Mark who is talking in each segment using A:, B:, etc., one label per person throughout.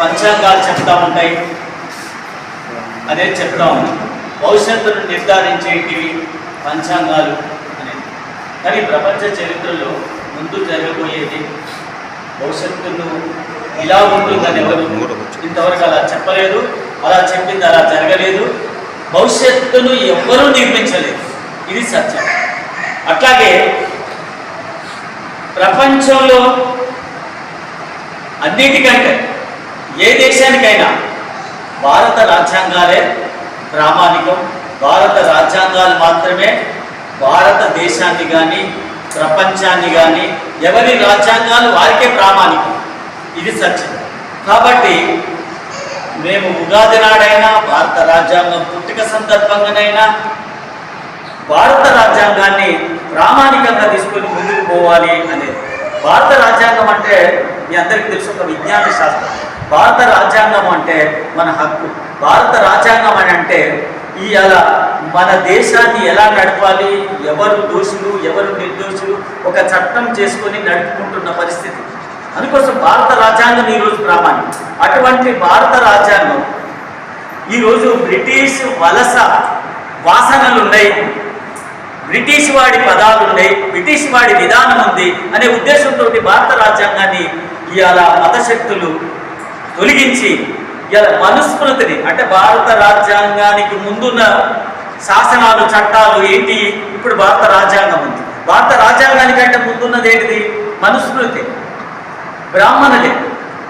A: పంచాంగాలు చెప్తా ఉంటాయి. అదే చెప్తా ఉన్నాం. భవిష్యత్తును నిర్ధారించేటివి పంచాంగాలు అనేది. కానీ ప్రపంచ చరిత్రలో ముందు జరగబోయేది భవిష్యత్తును ఇలా ఉంటుందని ఎవరు ఇంతవరకు అలా చెప్పలేదు. అలా చెప్పింది అలా జరగలేదు. భవిష్యత్తును ఎవ్వరూ నిర్మించలేదు. ఇది సత్యం. అట్లాగే ప్రపంచంలో అన్నిటికంటే ఏ దేశానికైనా భారత రాజ్యాంగాలే ప్రామాణికం. భారత రాజ్యాంగాలు మాత్రమే భారతదేశాన్ని కానీ ప్రపంచాన్ని కానీ ఎవరి రాజ్యాంగాలు వారికే ప్రామాణికం. ఇది సత్యం. కాబట్టి మేము ఉగాది నాడైనా భారత రాజ్యాంగం పుట్టుక సందర్భంగానైనా భారత రాజ్యాంగాన్ని ప్రామాణికంగా తీసుకొని ముందుకు పోవాలి అనేది భారత రాజ్యాంగం అంటే మీ అందరికీ తెలుసు ఒక విజ్ఞాన శాస్త్రం. భారత రాజ్యాంగం అంటే మన హక్కు. భారత రాజ్యాంగం అని అంటే ఇవాళ మన దేశాన్ని ఎలా నడపాలి ఎవరు దోషులు ఎవరు నిర్దోషులు ఒక చట్టం చేసుకొని నడుపుకుంటున్న పరిస్థితి. అందుకోసం భారత రాజ్యాంగం ఈరోజు ప్రామాణం అటువంటి భారత రాజ్యాంగం ఈరోజు బ్రిటిష్ వలస వాసనలు ఉన్నాయి బ్రిటిష్ వాడి పదాలు ఉన్నాయి బ్రిటిష్ వాడి విధానం ఉంది అనే ఉద్దేశంతో భారత రాజ్యాంగాన్ని ఇవాళ మతశక్తులు తొలగించి ఇవాళ మనుస్మృతిని అంటే భారత రాజ్యాంగానికి ముందున్న శాసనాలు చట్టాలు ఏంటి? ఇప్పుడు భారత రాజ్యాంగం ఉంది. భారత రాజ్యాంగానికంటే ముందున్నది ఏంటిది? మనుస్మృతి. బ్రాహ్మణులే.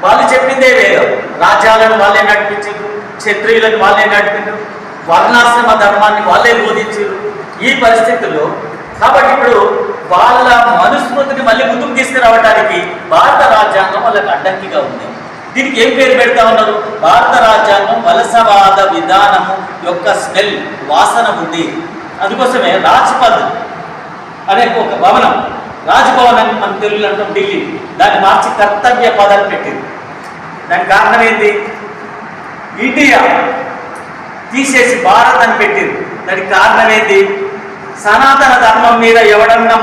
A: వాళ్ళు చెప్పిందే వేదం రాజ్యాలను వాళ్ళే నడిపించారు క్షత్రియులను వాళ్ళే నడిపించారు వర్ణాశ్రమ ధర్మాన్ని వాళ్ళే బోధించారు. ఈ పరిస్థితుల్లో కాబట్టి ఇప్పుడు వాళ్ళ మనుస్మృతిని మళ్ళీ ముందుకు తీసుకురావడానికి భారత రాజ్యాంగం వాళ్ళకి అడ్డంకిగా ఉంది. దీనికి ఏం పేరు పెడతా ఉన్నారు? భారత రాజ్యాంగం వలసవాద విధానము యొక్క స్మెల్ వాసన ఉంది. అందుకోసమే రాజ్పథ్ అనే ఒక భవనం రాజ్భవన్ అని మన తెలుగులో అంటాం ఢిల్లీ. దాన్ని మార్చి కర్తవ్య పదాలు పెట్టింది. దానికి కారణం ఏంటి? ఇండియా తీసేసి భారత్ అని పెట్టింది. దానికి కారణం ఏంటి? సనాతన ధర్మం మీద ఎవడన్నా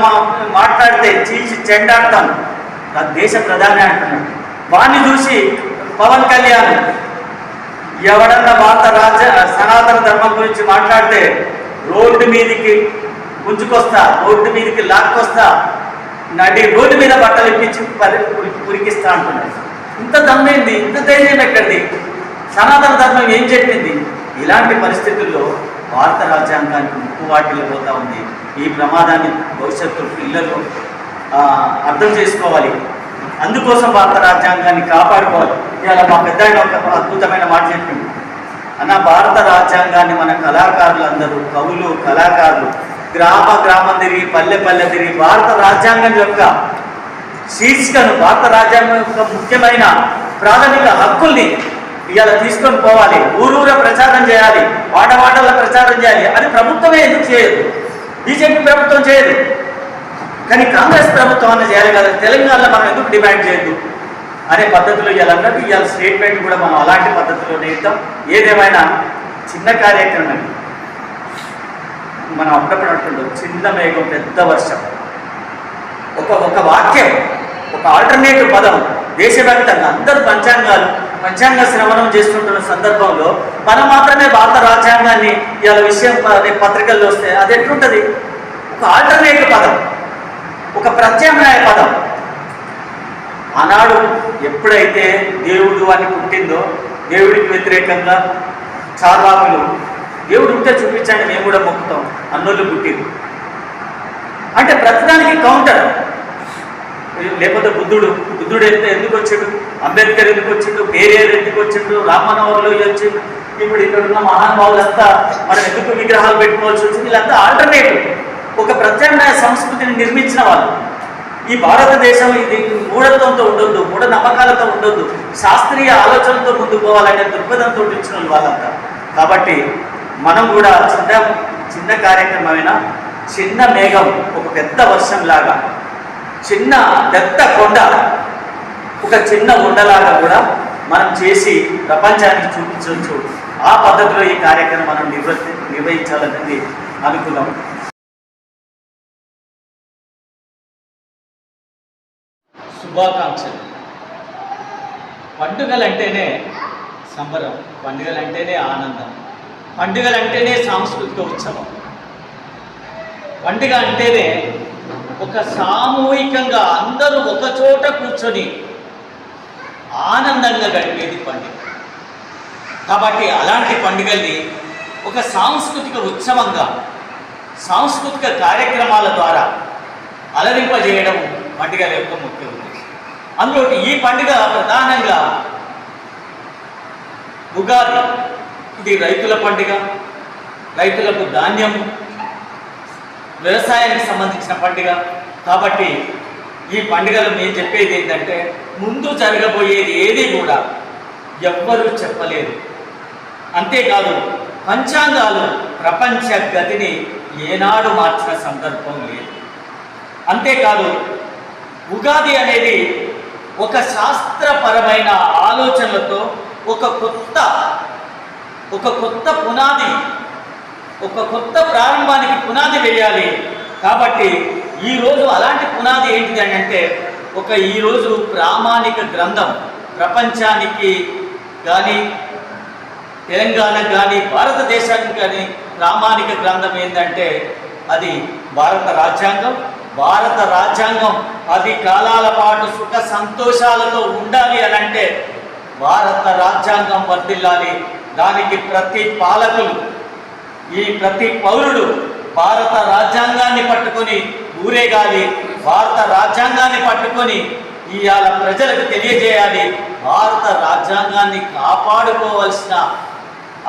A: మాట్లాడితే చీల్చి చెండాడతాం. నా దేశ ప్రధాని అంటున్నాడు. వాణ్ణి చూసి పవన్ కళ్యాణ్ ఎవడన్నా భారత రాజ్య సనాతన ధర్మం గురించి మాట్లాడితే రోడ్డు మీదకి గుంజుకొస్తా రోడ్డు మీదకి లాక్కొస్తా నడి రోడ్డు మీద బట్టలు ఇప్పించి పరి ఉరికిస్తా అంటున్నాడు. ఇంత దమ్మేంది? ఇంత ధైర్యం ఎక్కడిది? సనాతన ధర్మం ఏం చెప్పింది? ఇలాంటి పరిస్థితుల్లో భారత రాజ్యాంగానికి ముప్పు వాటిలో పోతూ ఉంది. ఈ ప్రమాదాన్ని భవిష్యత్తు పిల్లలు అర్థం చేసుకోవాలి. అందుకోసం భారత రాజ్యాంగాన్ని కాపాడుకోవాలి. ఇవాళ మా పెద్ద ఒక అద్భుతమైన మాట చెప్పింది అన్న భారత రాజ్యాంగాన్ని మన కళాకారులు అందరూ కవులు కళాకారులు గ్రామ గ్రామం తిరిగి పల్లె పల్లె తిరిగి భారత రాజ్యాంగం యొక్క శీర్షికను భారత రాజ్యాంగం యొక్క ముఖ్యమైన ప్రాథమిక హక్కుల్ని ఇవాళ తీసుకొని పోవాలి ఊరూర ప్రచారం చేయాలి వాడవాడల ప్రచారం చేయాలి అది ప్రభుత్వమే ఎందుకు చేయదు? బీజేపీ ప్రభుత్వం చేయదు. కానీ కాంగ్రెస్ ప్రభుత్వం అన్న చేయాలి కదా తెలంగాణలో మనం ఎందుకు డిమాండ్ చేయొద్దు? అనే పద్ధతిలో ఇవ్వాలన్నట్టు ఇవాళ స్టేట్మెంట్ కూడా మనం అలాంటి పద్ధతిలోనే ఇద్దాం ఏదేమైనా చిన్న కార్యక్రమం మనం అప్పుడప్పుడు చిన్న మేఘం పెద్ద వర్షం. ఒక ఒక వాక్యం ఒక ఆల్టర్నేటివ్ పదం దేశవ్యాప్తంగా అందరూ పంచాంగాలు. పంచాంగ శ్రవణం చేస్తుంటున్న సందర్భంలో మనం మాత్రమే భారత రాజ్యాంగాన్ని ఇవాళ విషయం పత్రికల్లో వస్తే అది ఎట్లుంటుంది ఒక ఆల్టర్నేటివ్ పదం. ఒక ప్రత్యామ్నాయ పదం. ఆనాడు ఎప్పుడైతే దేవుడు అని పుట్టిందో దేవుడికి వ్యతిరేకంగా చార్వాకులు దేవుడు ఉంటే చూపించండి మేము కూడా మొక్కుతాం. అన్నోళ్ళు పుట్టింది అంటే ప్రతిదానికి కౌంటర్ లేకపోతే బుద్ధుడు బుద్ధుడు ఎంత ఎందుకు వచ్చిండు? అంబేద్కర్ ఎందుకు వచ్చిండు? పేరేరు ఎందుకు వచ్చిండు? రామనవరులు వచ్చిండు. ఇప్పుడు ఇక్కడ ఉన్న మహానుభావులంతా మనం ఎందుకు విగ్రహాలు పెట్టుకోవాల్సి వచ్చింది? వీళ్ళంతా ఆల్టర్నేటివ్ ఒక ప్రత్యామ్నాయ సంస్కృతిని నిర్మించిన వాళ్ళు. ఈ భారతదేశం ఇది మూఢత్వంతో ఉండొద్దు మూఢ నమ్మకాలతో ఉండొద్దు శాస్త్రీయ ఆలోచనలతో ముందుకు పోవాలనే దృక్పథంతో ఇచ్చిన వాళ్ళు వాళ్ళంతా. కాబట్టి మనం కూడా చిన్న చిన్న కార్యక్రమమైన చిన్న మేఘం ఒక పెద్ద వర్షం లాగా చిన్న పెద్ద కొండ ఒక చిన్న ఉండలాగా కూడా మనం చేసి ప్రపంచానికి చూపించవచ్చు. ఆ పద్ధతిలో ఈ కార్యక్రమం మనం నిర్వర్తి నిర్వహించాలనేది అనుకున్నాం. శుభాకాంక్షలు. పండుగలు అంటేనే సంబరం పండుగలు అంటేనే ఆనందం పండుగలు అంటేనే సాంస్కృతిక ఉత్సవం. పండుగ అంటేనే ఒక సామూహికంగా అందరూ ఒక చోట కూర్చొని ఆనందంగా గడిపేది పండుగ. కాబట్టి అలాంటి పండుగల్ని ఒక సాంస్కృతిక ఉత్సవంగా సాంస్కృతిక కార్యక్రమాల ద్వారా అలరింపజేయడం పండుగల యొక్క ముఖ్య ఉద్దేశం. అందులో ఈ పండుగ ప్రధానంగా ఉగాది ఇది రైతుల పండుగ రైతులకు ధాన్యం వ్యవసాయానికి సంబంధించిన పండుగ. కాబట్టి ఈ పండుగలు మేము చెప్పేది ఏంటంటే ముందు జరగబోయేది ఏది కూడా ఎవ్వరూ చెప్పలేదు. అంతేకాదు పంచాంగాలు ప్రపంచ గతిని ఏనాడు మార్చిన సందర్భం లేదు. అంతేకాదు ఉగాది అనేది ఒక శాస్త్రపరమైన ఆలోచనలతో ఒక కొత్త ఒక కొత్త పునాది ఒక కొత్త ప్రారంభానికి పునాది వేయాలి. కాబట్టి ఈరోజు అలాంటి పునాది ఏంటిది అని అంటే ఒక ఈరోజు ప్రామాణిక గ్రంథం ప్రపంచానికి కానీ తెలంగాణకు కానీ భారతదేశానికి కానీ ప్రామాణిక గ్రంథం ఏంటంటే అది భారత రాజ్యాంగం. భారత రాజ్యాంగం పది కాలాల పాటు సుఖ సంతోషాలతో ఉండాలి అని అంటే భారత రాజ్యాంగం వర్దిల్లాలి దానికి ప్రతి పాలకులు ఈ ప్రతి పౌరుడు భారత రాజ్యాంగాన్ని పట్టుకొని ఊరేగాలి భారత రాజ్యాంగాన్ని పట్టుకొని ఇవాళ ప్రజలకు తెలియజేయాలి భారత రాజ్యాంగాన్ని కాపాడుకోవాల్సిన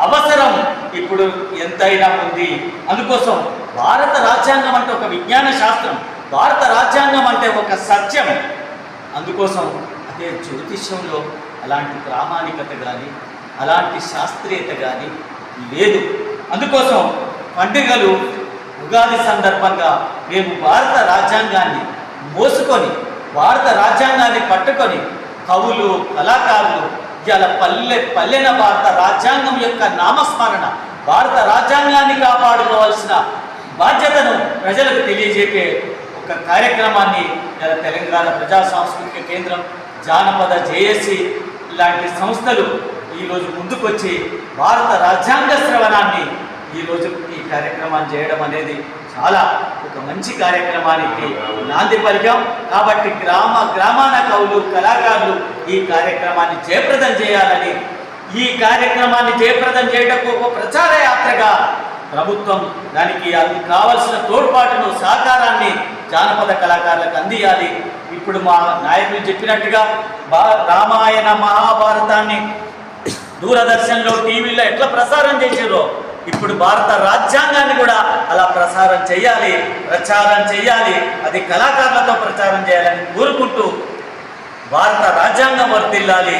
A: అవసరం ఇప్పుడు ఎంతైనా ఉంది. అందుకోసం భారత రాజ్యాంగం అంటే ఒక విజ్ఞాన శాస్త్రం భారత రాజ్యాంగం అంటే ఒక సత్యం. అందుకోసం అదే జ్యోతిష్యంలో అలాంటి ప్రామాణికత కానీ అలాంటి శాస్త్రీయత కానీ లేదు. అందుకోసం పండుగలు ఉగాది సందర్భంగా మేము భారత రాజ్యాంగాన్ని మోసుకొని భారత రాజ్యాంగాన్ని పట్టుకొని కవులు కళాకారులు ఇవాళ పల్లె పల్లెన భారత రాజ్యాంగం యొక్క నామస్మరణ భారత రాజ్యాంగాన్ని కాపాడుకోవాల్సిన బాధ్యతను ప్రజలకు తెలియజెప్పే ఒక కార్యక్రమాన్ని ఇలా తెలంగాణ ప్రజా సాంస్కృతిక కేంద్రం జానపద జేఏసీ లాంటి సంస్థలు ఈరోజు ముందుకొచ్చి భారత రాజ్యాంగ శ్రవణాన్ని ఈరోజు ఈ కార్యక్రమాన్ని చేయడం అనేది చాలా ఒక మంచి కార్యక్రమానికి నాంది పలికాం. కాబట్టి గ్రామ గ్రామాన కవులు కళాకారులు ఈ కార్యక్రమాన్ని జయప్రదం చేయాలని ఈ కార్యక్రమాన్ని జయప్రదం చేయటకు ఒక ప్రచార యాత్రగా ప్రభుత్వం దానికి అది కావలసిన తోడ్పాటును సహకారాన్ని జానపద కళాకారులకు అందియాలి. ఇప్పుడు మా నాయకులు చెప్పినట్టుగా రామాయణ మహాభారతాన్ని దూరదర్శన్లో టీవీలో ఎట్లా ప్రసారం చేసారో ఇప్పుడు భారత రాజ్యాంగాన్ని కూడా అలా ప్రసారం చేయాలి ప్రచారం చేయాలి అది కళాకారులతో ప్రచారం చేయాలని కోరుకుంటూ భారత రాజ్యాంగం వర్తిల్లాలి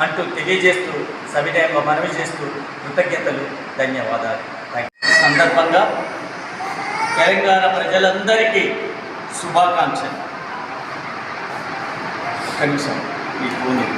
A: అంటూ తెలియజేస్తూ సవినయంగా మనవి చేస్తూ కృతజ్ఞతలు ధన్యవాదాలు. యూ. సందర్భంగా తెలంగాణ ప్రజలందరికీ శుభాకాంక్షలు. కనీసం ఈ భూమి